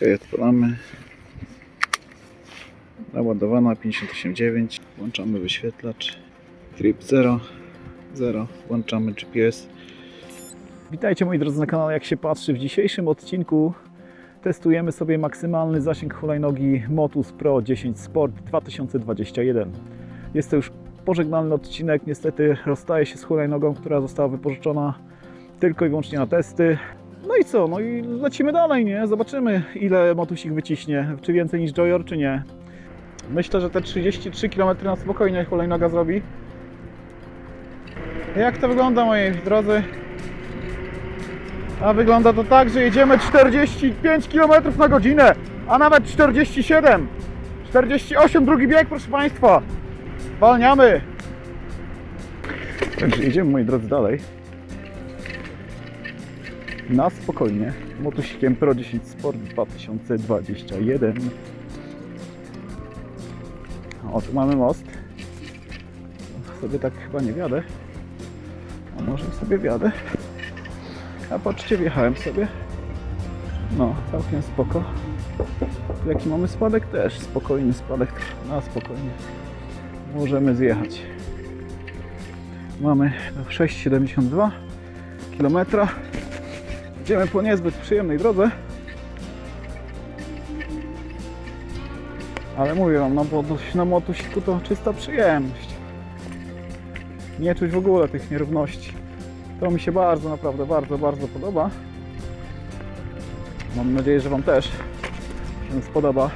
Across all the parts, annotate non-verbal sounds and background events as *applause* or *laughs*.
Ok, odpalamy. Naładowana 58.9. Włączamy wyświetlacz. Trip 0. 0. Włączamy GPS. Witajcie moi drodzy na kanale Jak się patrzy. W dzisiejszym odcinku testujemy sobie maksymalny zasięg hulajnogi Motus Pro 10 Sport 2021. Jest to już pożegnalny odcinek. Niestety rozstaje się z hulajnogą, która została wypożyczona tylko i wyłącznie na testy. No i co? No i lecimy dalej, nie? Zobaczymy, ile motusik wyciśnie. Czy więcej niż Joyor, czy nie. Myślę, że te 33 km na spokojnie hulajnoga zrobi. Jak to wygląda, moi drodzy? A wygląda to tak, że jedziemy 45 km na godzinę, a nawet 47. 48, drugi bieg, proszę Państwa. Zwalniamy. Także jedziemy, moi drodzy, dalej. Na spokojnie. Motusikiem Pro 10 Sport 2021. O, tu mamy most. Sobie tak chyba nie wiadę. A może sobie wiadę. A patrzcie, wjechałem sobie. No, całkiem spoko. Jaki mamy spadek? Też spokojny spadek. Na spokojnie. Możemy zjechać. Mamy 6,72 km. Idziemy po niezbyt przyjemnej drodze. Ale mówię wam, na, motus, na motusiku to czysta przyjemność. Nie czuć w ogóle tych nierówności. To mi się bardzo, naprawdę bardzo, bardzo podoba. Mam nadzieję, że Wam też się spodoba.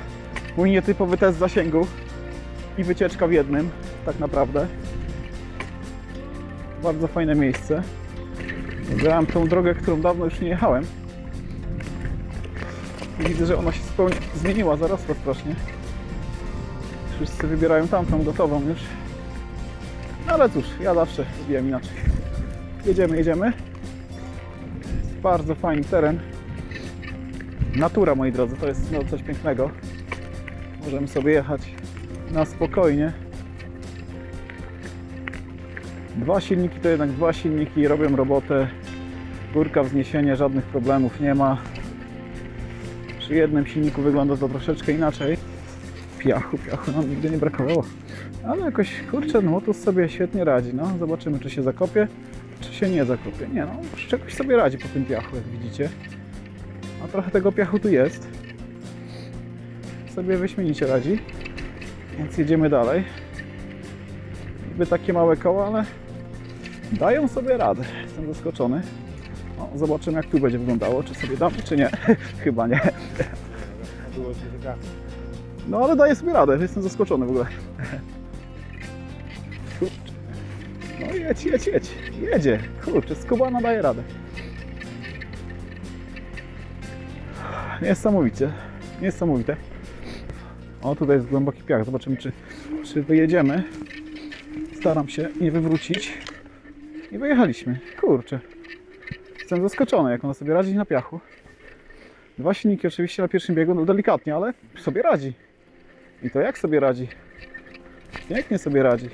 Mój nietypowy test zasięgu i wycieczka w jednym, tak naprawdę. Bardzo fajne miejsce. Wybrałem tą drogę, którą dawno już nie jechałem. Widzę, że ona się zupełnie zmieniła, zarosła strasznie. Wszyscy wybierają tamtą gotową już. No ale cóż, ja zawsze lubiłem inaczej. Jedziemy, jedziemy. Jest bardzo fajny teren. Natura, moi drodzy, to jest no, coś pięknego. Możemy sobie jechać na spokojnie. Dwa silniki to jednak dwa silniki, robią robotę. Górka, wzniesienie, żadnych problemów nie ma. Przy jednym silniku wygląda to troszeczkę inaczej. Piachu, piachu nam nigdy nie brakowało. Ale jakoś, kurczę, no Motus sobie świetnie radzi. No, zobaczymy, czy się zakopie, czy się nie zakopie. Nie no, z czegoś sobie radzi po tym piachu, jak widzicie. A trochę tego piachu tu jest. Sobie wyśmienicie radzi. Więc jedziemy dalej. Niby takie małe koła, ale dają sobie radę. Jestem zaskoczony. O, zobaczymy, jak tu będzie wyglądało. Czy sobie damy, czy nie. *laughs* Chyba nie. No ale daje sobie radę. Jestem zaskoczony w ogóle. Kurczę. No jedź, jedź, jedź. Jedzie. Kurczę, skubana daje radę. Niesamowicie. Niesamowite. O, tutaj jest głęboki piach. Zobaczymy, czy, czy wyjedziemy. Staram się nie wywrócić. I wyjechaliśmy. Kurczę. Jestem zaskoczony, jak ona sobie radzi na piachu. Dwa silniki oczywiście na pierwszym biegu, no delikatnie, ale sobie radzi. I to jak sobie radzi? Pięknie sobie radzi.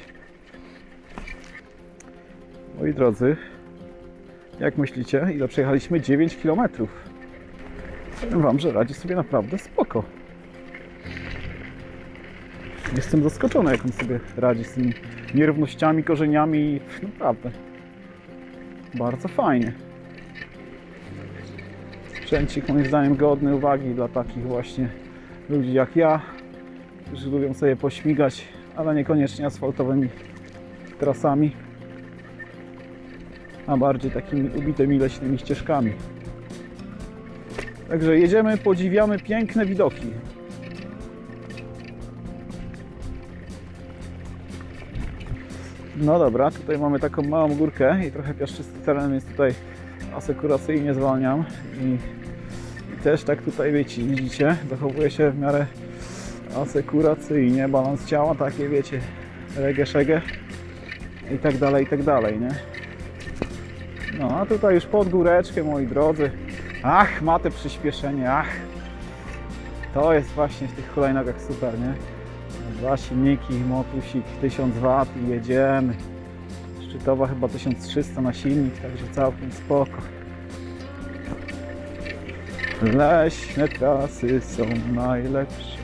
Moi drodzy, jak myślicie, ile przejechaliśmy? 9 km. Powiem Wam, że radzi sobie naprawdę spoko. Jestem zaskoczony, jak on sobie radzi z tymi nierównościami, korzeniami. Naprawdę. Bardzo fajnie. Sprzęcik moim zdaniem godny uwagi dla takich właśnie ludzi jak ja, którzy lubią sobie pośmigać, ale niekoniecznie asfaltowymi trasami, a bardziej takimi ubitymi leśnymi ścieżkami. Także jedziemy, podziwiamy piękne widoki. No dobra, tutaj mamy taką małą górkę i trochę piaszczysty teren, więc tutaj asekuracyjnie zwalniam i, i też tak tutaj wiecie, widzicie, zachowuje się w miarę asekuracyjnie, balans ciała, takie wiecie, regę, szegę i tak dalej, i tak dalej, nie? No, a tutaj już pod góreczkę, moi drodzy. Ach, ma te przyspieszenie, ach. To jest właśnie w tych hulajnogach super, nie? Dwa silniki, motusik 1000 W i jedziemy. Szczytowa chyba 1300 na silnik, także całkiem spoko. Leśne trasy są najlepsze.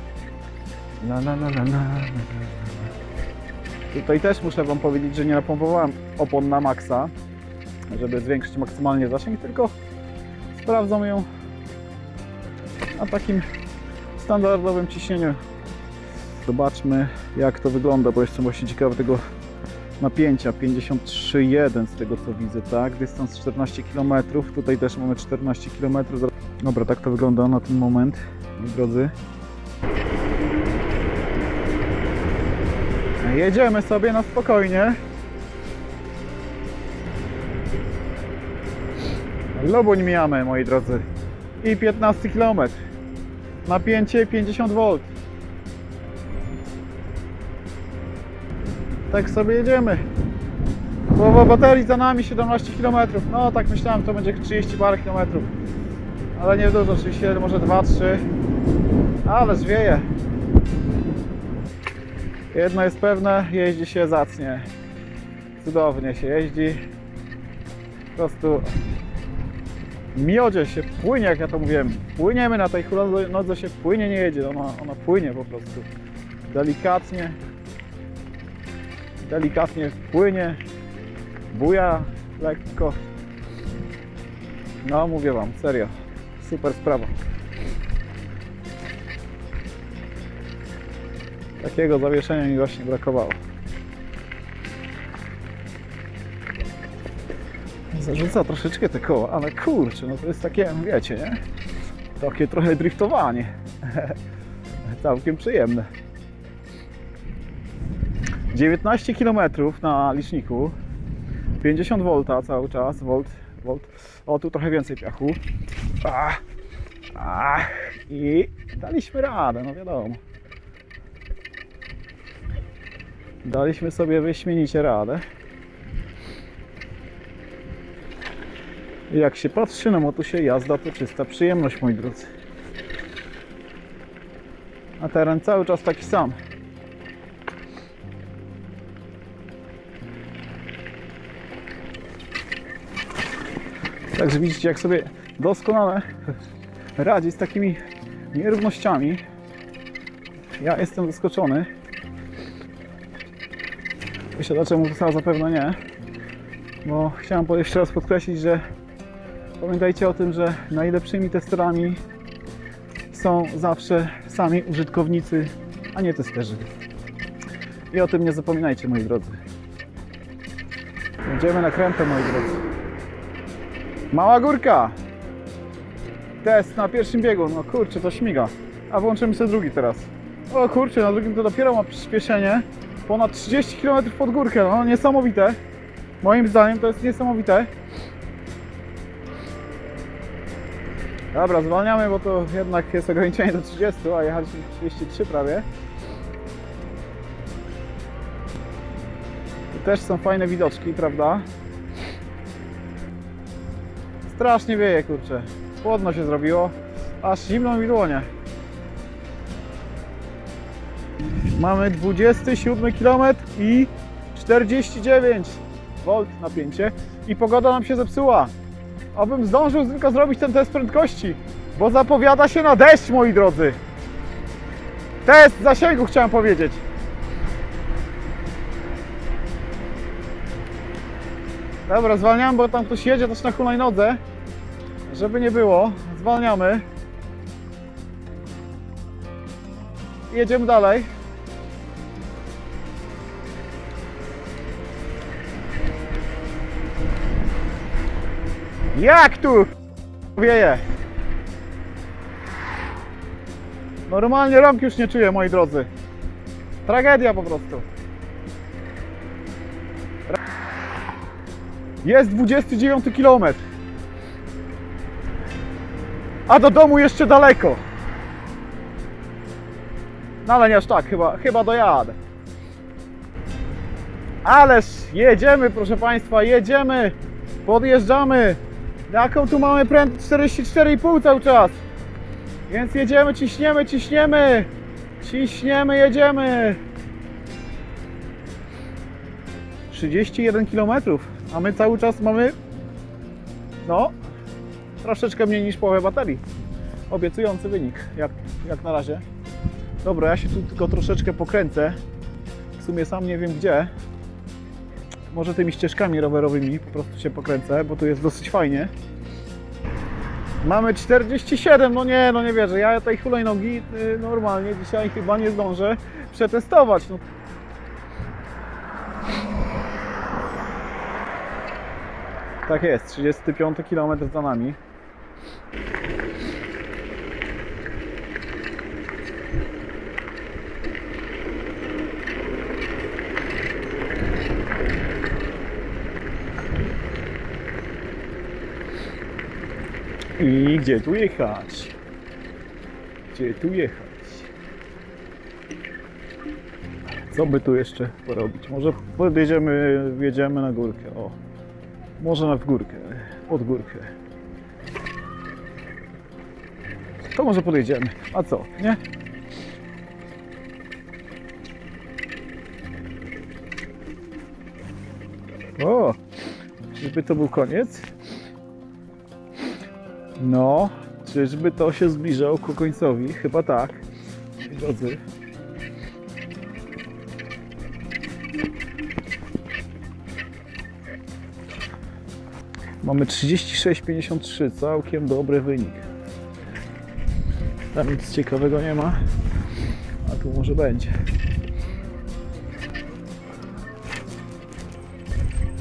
Tutaj też muszę Wam powiedzieć, że nie napompowałem opon na maksa, żeby zwiększyć maksymalnie zasięg, tylko sprawdzam ją na takim standardowym ciśnieniu. Zobaczmy jak to wygląda, bo jestem właśnie ciekawy tego napięcia 53,1 z tego co widzę, tak? Dystans 14 km, tutaj też mamy 14 km. Dobra, tak to wygląda na ten moment, drodzy. Jedziemy sobie na spokojnie. Lubuń mijamy, moi drodzy. I 15 km. Napięcie 50 V. Tak sobie jedziemy. Połowa baterii za nami 17 km. No tak myślałem, to będzie 30 parę kilometrów. Ale nie dużo, 37, może 2-3. Ale zwieje. Jedno jest pewne, jeździ się zacnie. Cudownie się jeździ. Po prostu miodzie się płynie, jak ja to mówiłem. Płyniemy na tej hulajnodze się płynie, nie jedzie. Ona, ona płynie po prostu. Delikatnie. Delikatnie płynie. Buja lekko. No mówię wam, serio. Super sprawa. Takiego zawieszenia mi właśnie brakowało. Zarzuca troszeczkę te koła, ale kurczę, no to jest takie, wiecie, nie? Takie trochę driftowanie. *laughs* Całkiem przyjemne. 19 km na liczniku. 50 V cały czas. Volt, volt. O, tu trochę więcej piachu. Ach, ach, I daliśmy radę, no wiadomo. Daliśmy sobie wyśmienicie radę. Jak się patrzy na motusie jazda to czysta przyjemność moi drodzy. A teren cały czas taki sam. Także widzicie jak sobie doskonale radzi z takimi nierównościami. Ja jestem zaskoczony. Posiadacze motosa zapewne nie. Bo chciałem jeszcze raz podkreślić, że pamiętajcie o tym, że najlepszymi testerami są zawsze sami użytkownicy, a nie testerzy. I o tym nie zapominajcie, moi drodzy. Jedziemy na krętę, moi drodzy. Mała górka! Test na pierwszym biegu. No kurczę, to śmiga. A włączymy sobie drugi teraz. O kurczę, na drugim to dopiero ma przyspieszenie. Ponad 30 km pod górkę. No niesamowite. Moim zdaniem to jest niesamowite. Dobra, zwalniamy, bo to jednak jest ograniczenie do 30, a jechaliśmy 33 prawie. Tu też są fajne widoczki, prawda? Strasznie wieje, kurczę. Chłodno się zrobiło. Aż zimno mi dłonie. Mamy 27 km i 49 V napięcie i pogoda nam się zepsuła. Abym zdążył tylko zrobić ten test prędkości, bo zapowiada się na deszcz, moi drodzy. Test zasięgu chciałem powiedzieć. Dobra, zwalniam, bo tam ktoś jedzie też na hulajnodze. Żeby nie było, zwalniamy. Jedziemy dalej. Jak tu wieje? Normalnie rąk już nie czuję, moi drodzy. Tragedia po prostu. Jest 29 km. A do domu jeszcze daleko. No ale nie aż tak, chyba, chyba dojadę. Ależ jedziemy, proszę Państwa, jedziemy. Podjeżdżamy. Jaką tu mamy prędkość? 44,5 cały czas. Więc jedziemy, ciśniemy, ciśniemy. Ciśniemy, jedziemy. 31 km, a my cały czas mamy no troszeczkę mniej niż połowę baterii. obiecujący wynik, jak, jak na razie. Dobra, ja się tu tylko troszeczkę pokręcę. W sumie sam nie wiem gdzie. Może tymi ścieżkami rowerowymi po prostu się pokręcę, bo tu jest dosyć fajnie. Mamy 47, no nie, no nie wierzę. Ja tej hulajnogi y, normalnie dzisiaj chyba nie zdążę przetestować. No. Tak jest, 35 km za nami. I gdzie tu jechać? Gdzie tu jechać? Co by tu jeszcze porobić? Może podjedziemy, wjedziemy na górkę. O, może na w górkę, pod górkę. To może podjedziemy. A co, nie? O, czyżby to był koniec? No, czyżby to się zbliżał ku końcowi? Chyba tak. Drodzy. Mamy 36,53, całkiem dobry wynik. Tam nic ciekawego nie ma, a tu może będzie.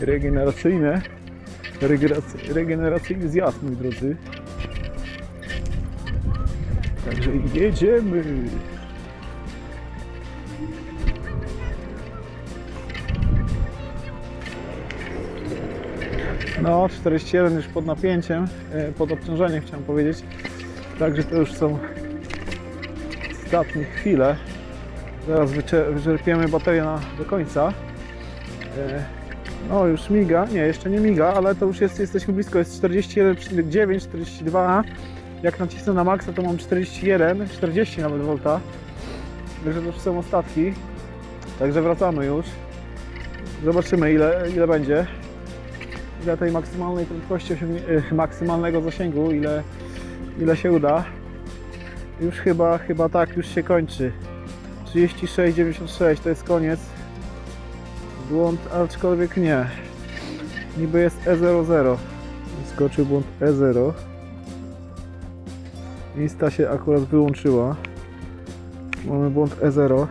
Regeneracyjne, regeneracy- regeneracyjny zjazd, moi drodzy. Także jedziemy. No, 41 już pod napięciem, e, pod obciążeniem chciałem powiedzieć. Także to już są ostatnie chwile. Zaraz wycze- wyczerpiemy baterię na, do końca. E, No, już miga. Nie, jeszcze nie miga, ale to już jest, jesteśmy blisko. Jest 41,9, 42. Jak nacisnę na maksa, to mam 41, 40 nawet volta. Także to już są ostatki. Także wracamy już. Zobaczymy ile, ile będzie. Ile tej maksymalnej prędkości, maksymalnego zasięgu, ile, ile się uda. Już chyba, chyba tak, już się kończy. 36,96 to jest koniec. Błąd, aczkolwiek nie. Niby jest E00. Skoczył błąd E0. Insta się akurat wyłączyła. Mamy błąd E0.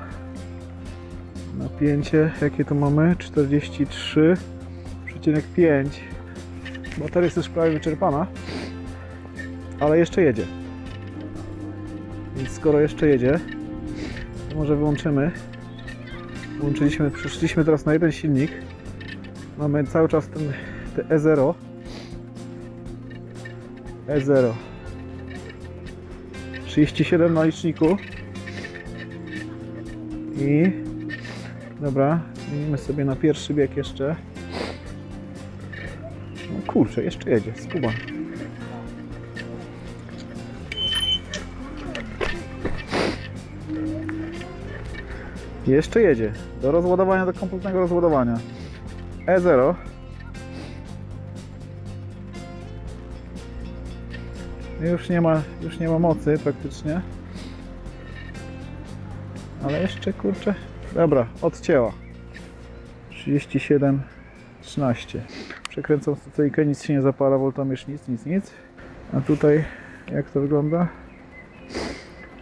Napięcie, jakie to mamy? 43,5. Bateria jest już prawie wyczerpana. Ale jeszcze jedzie. Więc skoro jeszcze jedzie, to może wyłączymy. Włączyliśmy, przeszliśmy teraz na jeden silnik. Mamy cały czas ten, te E0. E0. 37 na liczniku. I dobra, zmienimy sobie na pierwszy bieg jeszcze. Kurczę, jeszcze jedzie, skuba. Jeszcze jedzie. Do rozładowania, do kompletnego rozładowania. E0. Już nie ma, już nie ma mocy praktycznie. Ale jeszcze kurczę. Dobra, odcięła. 37, 13. Przekręcam stocyjkę, nic się nie zapala, voltamierz nic, nic, nic. A tutaj jak to wygląda?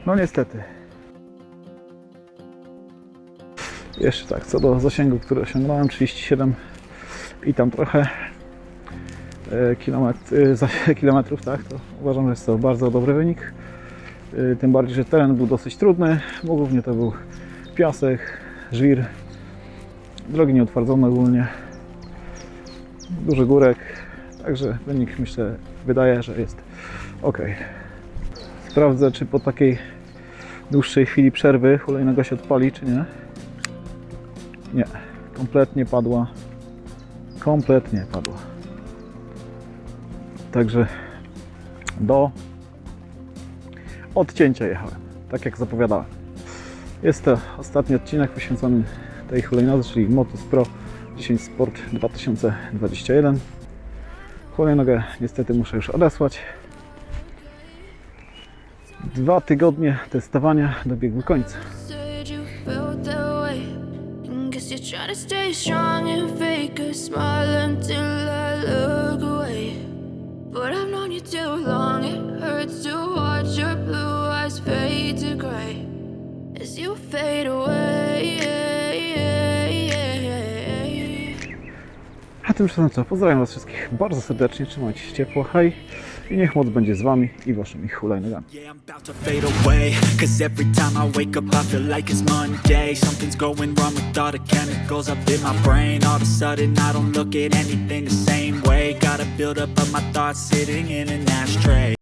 No niestety. Jeszcze tak, co do zasięgu, który osiągnąłem, 37 i tam trochę e, kilometr, e, *laughs* kilometrów, tak, to uważam, że jest to bardzo dobry wynik. E, Tym bardziej, że teren był dosyć trudny, bo głównie to był piasek, żwir, drogi nieutwardzone ogólnie, duży górek, także wynik myślę, wydaje, że jest ok. Sprawdzę, czy po takiej dłuższej chwili przerwy hulajnoga się odpali, czy nie. Nie, kompletnie padła. Kompletnie padła. Także do odcięcia jechałem, tak jak zapowiadałem. Jest to ostatni odcinek poświęcony tej hulajnodze, czyli Motus Pro 10 Sport 2021. Hulajnogę niestety muszę już odesłać. Dwa tygodnie testowania dobiegły końca. But I've known you too long, it hurts tymczasem co? Pozdrawiam Was wszystkich bardzo serdecznie, trzymajcie się ciepło, hej. I niech moc będzie z Wami i Waszymi hulajnogami.